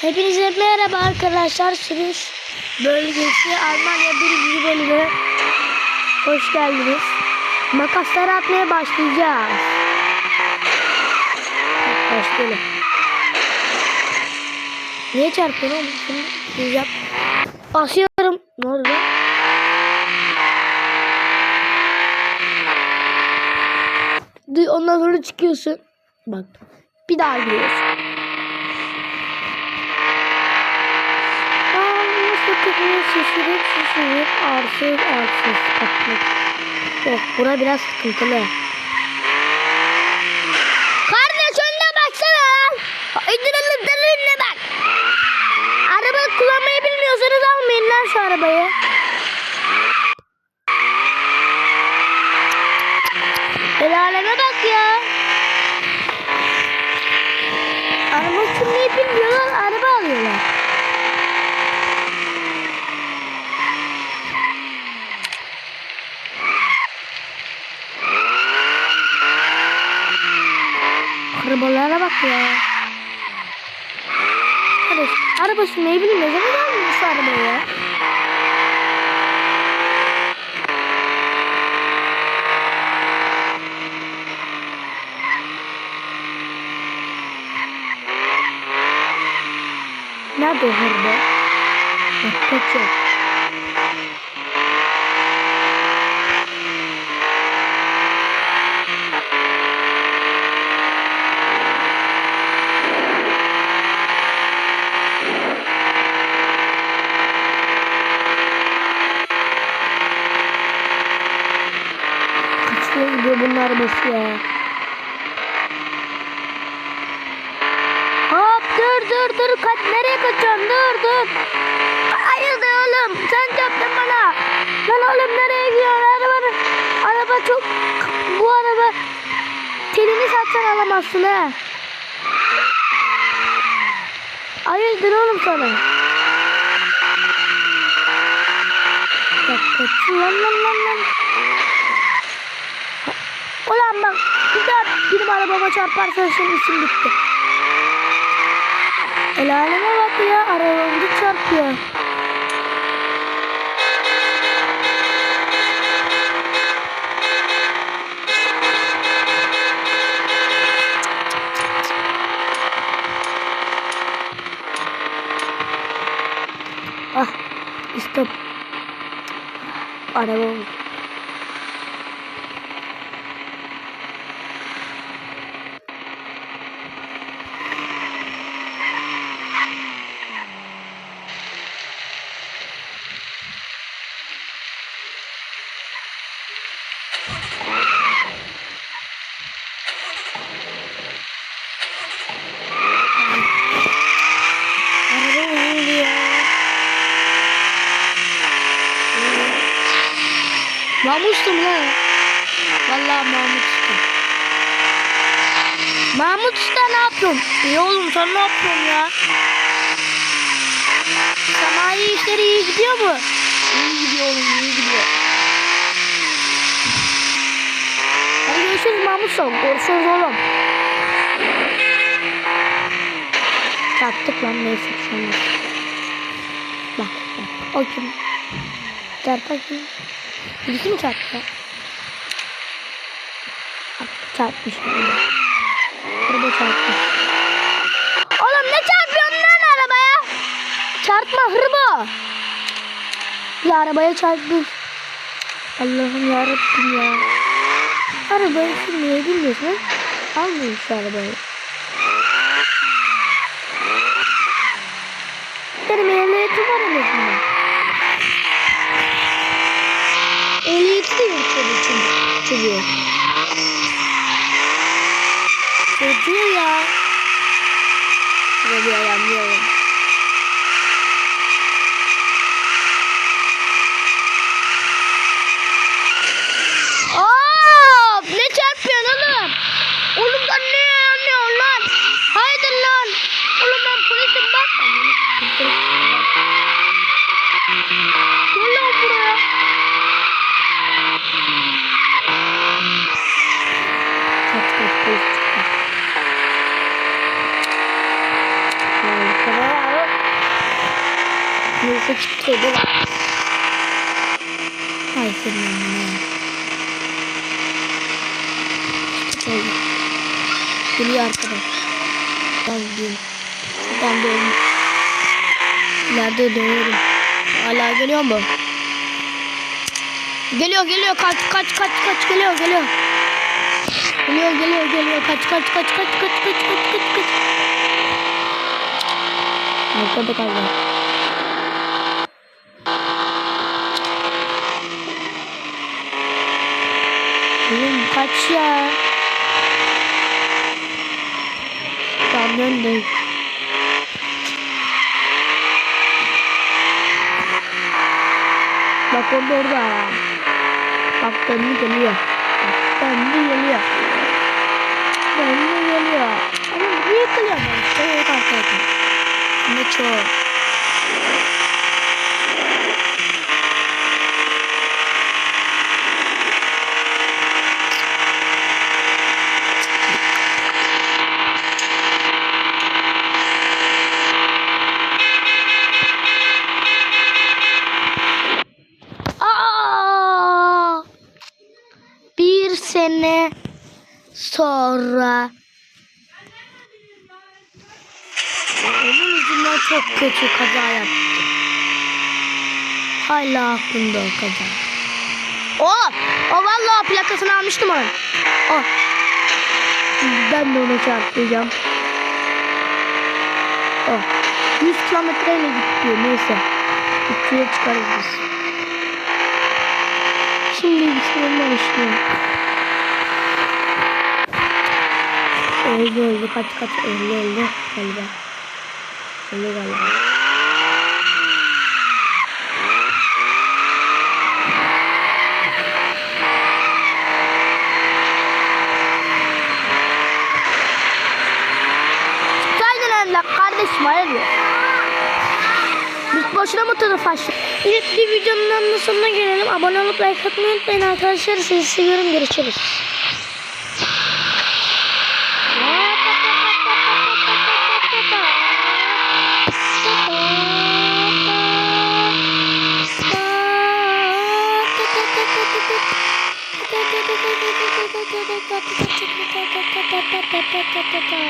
Hepinize merhaba arkadaşlar. Sürüş bölgesi Almanya birinci bölümü. Hoş geldiniz. Makasları atmaya başlayacağız. Başlayalım. Niye çarpıyorum? Şimdi. Basıyorum. Ne oldu Ondan sonra çıkıyorsun. Bak. Bir daha giriyorsun. Kafayı şişirip şişirip arsız arsız patlık. Yok bura biraz sıkıntılı. Kardeş önüne baksana lan. İndirelim önüne bak. Araba kullanmayı bilmiyorsanız almayın lan şu arabayı. El aleme bak ya. Araba sürmeyi bilmiyorlar, araba alıyorlar. Arabalara bak ya. Kardeş, araba sürmeyi bilmiyorsan almıyor şu arabayı ya. Nerede o hırda? Bak kaçıyor. Arabası ya. Hop dur dur dur kaç nereye kaçıyorsun dur dur. Hayırdır oğlum sen çarptın bana. Lan oğlum nereye gidiyorsun arabanın. Araba çok bu araba telini satsan alamazsın ha. Hayırdır oğlum sana. Bak kaçıyor lan lan lan lan. Ulan bak bir daha benim arabama çarparsan senin işin bitti. El aleme bak ya arabamda çarpıyor. Ah stop. Arabam. Araba ne ya? Mahmut'tum lan. Vallahi Mahmut Usta. Mahmut Usta ne yapıyorsun? İyi oğlum sen ne yapıyorsun ya? Sanayi işleri iyi gidiyor mu? İyi gidiyor oğlum iyi gidiyor. Hadi görüşürüz Mahmut Usta. Görüşürüz oğlum. Çarptık lan neyse bir şey. Bak bak o kim? Çarpar kim? Birisi mi çarptı? Çarpmış. Araba çarpmış. Oğlum ne çarpıyorsun lan arabaya? Çarpma hırbo. Bir arabaya çarpmış. Allah'ım yarabbim ya. Arabayı sürmeyi bilmiyorsun. Almayın şu arabayı. Benim ehliyetim var en Şöyle bir ayağımlıyorum. Aa, ne çarpıyorsun oğlum? Oğlum sen ne anlıyorsun lan? Haydi lan. Oğlum ben polisim bak. Gel lan buraya. Kaç kaç polis çıktı. Yani, Bu. Ay senin amına. Oldu. Geliyor arkadaş. Ben gidiyorum. Da ölmüş. İleride dönüyorum. Hala geliyor mu? Geliyor geliyor kaç kaç kaç kaç geliyor geliyor. Geliyor geliyor geliyor kaç kaç kaç kaç kaç kaç kaç kaç kaç. Arkada kaldı. Oğlum kaç ya. Kamyon değil. Bak orada orada. Bak döndü geliyor. Bak geliyor. Döndü geliyor. Ama niye kılıyor ben? İşte yok. Ne çok. Aa! Bir sene sonra onun yüzünden çok kötü kaza yaptı. Hala aklımda o kaza. O, o vallahi plakasını almıştım onun. O. Ben de ona çarptıracağım. O. 100 kilometreyle gidiyor neyse. 2'ye çıkarız biz. Şimdi bir şey olmamıştı. Öldü öldü kaç kaç öldü öldü galiba. Öldü galiba. Saydın önler kardeşim hayırdır? Biz boşuna mı tarafa açtık? Evet bir videonun sonuna gelelim. Abone olup like atmayı unutmayın arkadaşlar. Sizi seviyorum. Görüşürüz. ta.